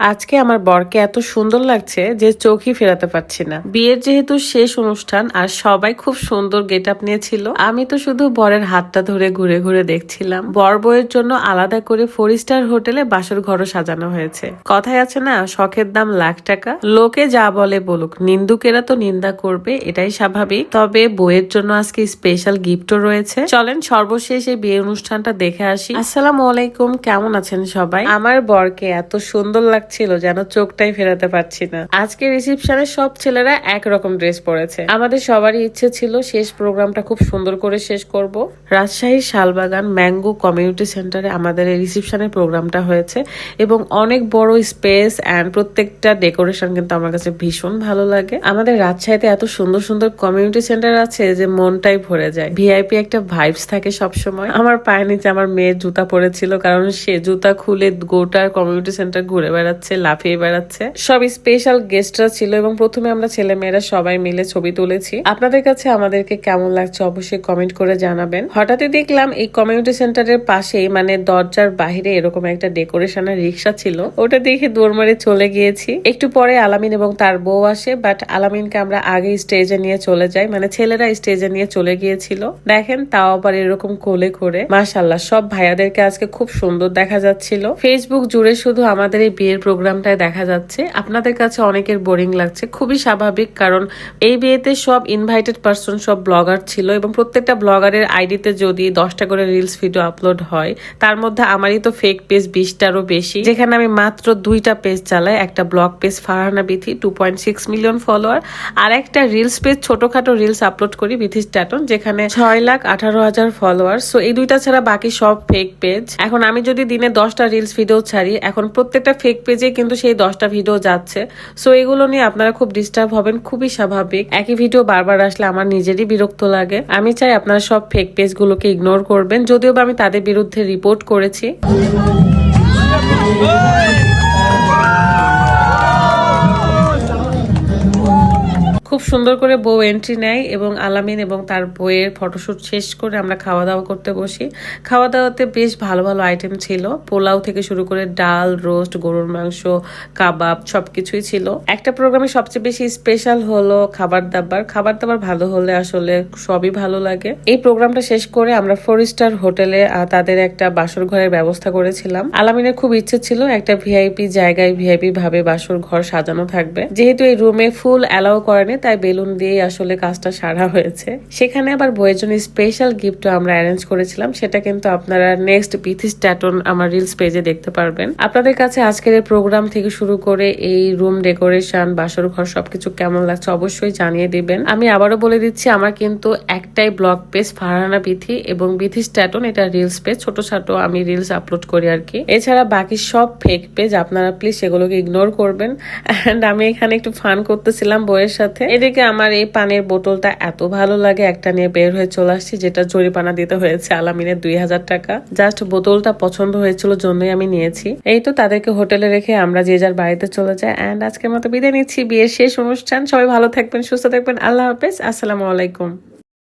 আজকে আমার বরকে এত সুন্দর লাগছে যে চোখই ফেরাতে পারছি না। বিয়ের যেহেতু শেষ অনুষ্ঠান আর সবাই খুব সুন্দর গেট আপ নিয়েছিল, আমি তো শুধু বরের হাতটা ধরে ঘুরে ঘুরে দেখছিলাম। বর বউয়ের জন্য আলাদা করে ফোর স্টার হোটেলে বাসর ঘরও সাজানো হয়েছে। কথায় আছে না, শখের দাম লাখ টাকা। লোকে যা বলে বলুক, নিন্দুকেরা তো নিন্দা করবে, এটাই স্বাভাবিক। তবে বইয়ের জন্য আজকে স্পেশাল গিফটও রয়েছে। চলেন সর্বশেষ এই বিয়ে অনুষ্ঠানটা দেখে আসি। আসসালামু আলাইকুম, কেমন আছেন সবাই? আমার বরকে এত সুন্দর লাগছিল, যেন চোখটাই ফেরাতে পারছি না। আজকে রিসিপশনে সব ছেলেরা একরকম ড্রেস পরেছে। আমাদের সবারই ইচ্ছে ছিল, শেষ প্রোগ্রামটা খুব সুন্দর করে শেষ করব। রাজশাহীর শালবাগান ম্যাঙ্গো কমিউনিটি সেন্টারে আমাদের এই রিসিপশনের প্রোগ্রামটা হয়েছে এবং অনেক বড় স্পেস অ্যান্ড প্রত্যেকটা ডেকোরেশন কিন্তু আমার কাছে ভীষণ ভালো লাগে। আমাদের রাজশাহীতে এত সুন্দর সুন্দর কমিউনিটি সেন্টার আছে যে মনটাই ভরে যায়। ভিআইপি একটা ভাইবস থাকে সব সময় আমার পায়ের নিচে আমার মেয়ের জুতা পরেছিল কারণ সে জুতা খুলে গোটার কমিউনিটি সেন্টার ঘুরে বেড়াচ্ছে। লাফিয়ে বেড়াচ্ছে। সব স্পেশাল গেস্টরা ছিল এবং প্রথমে আমরা ছেলে মেয়েরা সবাই মিলে ছবি তুলেছি। আপনাদের কাছে আমাদেরকে কেমন লাগছে অবশ্যই কমেন্ট করে জানাবেন। হঠাৎই দেখলাম এই কমিউনিটি সেন্টারের পাশেই মানে দরজার বাইরে এরকম একটা ডেকোরেশনের রিক্সা ছিল। ওটা দেখে দৌড় মারে চলে গিয়েছি। একটু পরে আলামিন এবং তার বউ আসে বাট আলামিনকে আমরা আগে স্টেজে নিয়ে চলে যাই। মানে ছেলেরা স্টেজে নিয়ে চলে গিয়েছিল। দেখেন তাও আবার এরকম কোলে করে। মাশাল্লাহ সব ভাইয়াদেরকে আজকে খুব সুন্দর দেখা যাচ্ছিল। ফেসবুক জুড়ে শুধু আমাদের এই বিয়ের প্রোগ্রামটাই দেখা যাচ্ছে। আপনাদের কাছে অনেকের বোরিং লাগছে। খুবই স্বাভাবিক কারণ এই বিয়েতে সব ইনভাইটেড পার্সন সব ব্লগার ছিল এবং প্রত্যেকটা ব্লগারের আইডিতে যদি দশটা করে রিলস ভিডিও আপলোড হয়, তার মধ্যে আমারই তো ফেক পেজ বিশটারও বেশি। যেখানে আমি মাত্র দুইটা পেজ চালাই, একটা blog page Farhana Bithi two point six million follower আর একটা রিলস পেজ ছোটখাটো রিলস আপলোড করি বিথি স্ট্যাটন যেখানে ছয় লাখ আঠারো হাজার ফলোয়ার সো এই দুইটা ছাড়া বাকি সব ফেক পেজ এখন আমি যদি দিনে দশটা রিলস ভিডিও ছাড়ি, এখন প্রত্যেকটা ফেক পেজে কিন্তু সেই দশটা ভিডিও যাচ্ছে। সো এগুলো নিয়ে আপনারা খুব ডিস্টার্ব হবেন, খুবই স্বাভাবিক। একই ভিডিও বারবার আসলে আমার নিজেরই বিরক্ত লাগে। আমি চাই আপনারা সব ফেক পেজগুলোকে ইগনোর করবেন, যদিও বা আমি তাদের বিরুদ্ধে রিপোর্ট করেছি। খুব সুন্দর করে বউ এন্ট্রি নেয় এবং আলামিন এবং তার বইয়ের ফটোশ্যুট শেষ করে আমরা খাওয়া দাওয়া করতে বসি। খাওয়া দাওয়াতে বেশ ভালো ভালো আইটেম ছিল। পোলাও থেকে শুরু করে ডাল রোস্ট গরুর মাংস, কাবাব সবকিছুই ছিল। একটা প্রোগ্রামে সবচেয়ে বেশি স্পেশাল হলো খাবার দাবার খাবার দাবার ভালো হলে আসলে সবই ভালো লাগে। এই প্রোগ্রামটা শেষ করে আমরা ফোর স্টার হোটেলে তাদের একটা বাসর ঘরের ব্যবস্থা করেছিলাম। আলামিনের খুব ইচ্ছে ছিল একটা ভিআইপি জায়গায় ভিআইপি ভাবে বাসর ঘর সাজানো থাকবে। যেহেতু এই রুমে ফুল অ্যালাউ করেনি তাই বেলুন দিয়েই আসলে কাজটা সারা হয়েছে। সেখানে আবার বইয়ের জন্য স্পেশাল গিফটও আমরা অ্যারেঞ্জ করেছিলাম। সেটা কিন্তু আপনারা নেক্সট বিথি স্ট্যাটন আমার রিলস পেজে দেখতে পারবেন। আপনাদের কাছে আজকের প্রোগ্রাম থেকে শুরু করে এই রুম ডেকোরেশন বাসর ঘর সবকিছু কেমন লাগছে অবশ্যই জানিয়ে দিবেন। আমি আবারও বলে দিচ্ছি, আমার কিন্তু একটাই ব্লগ পেজ ফারহানা বিথি এবং বিথি স্ট্যাটন এটা রিলস পেজ ছোট ছোট আমি রিলস আপলোড করি আর কি। এছাড়া বাকি সব ফেক পেজ আপনারা প্লিজ সেগুলোকে ইগনোর করবেন। অ্যান্ড আমি এখানে একটু ফান করতেছিলাম বইয়ের সাথে। এদিকে আমার এই পানের বোতলটা এত ভালো লাগে, একটা নিয়ে বের হয়ে চলে আসছি, যেটা জরিপানা দিতে হয়েছে আলামিনের দুই হাজার টাকা। জাস্ট বোতলটা পছন্দ হয়েছিল জন্যই আমি নিয়েছি। এই তো তাদেরকে হোটেলে রেখে আমরা যে যার বাড়িতে চলে যাই। অ্যান্ড আজকের মতো বিদায় নিচ্ছি, বিয়ের শেষ অনুষ্ঠান। সবাই ভালো থাকবেন, সুস্থ থাকবেন। আল্লাহ হাফেজ। আসসালামু আলাইকুম।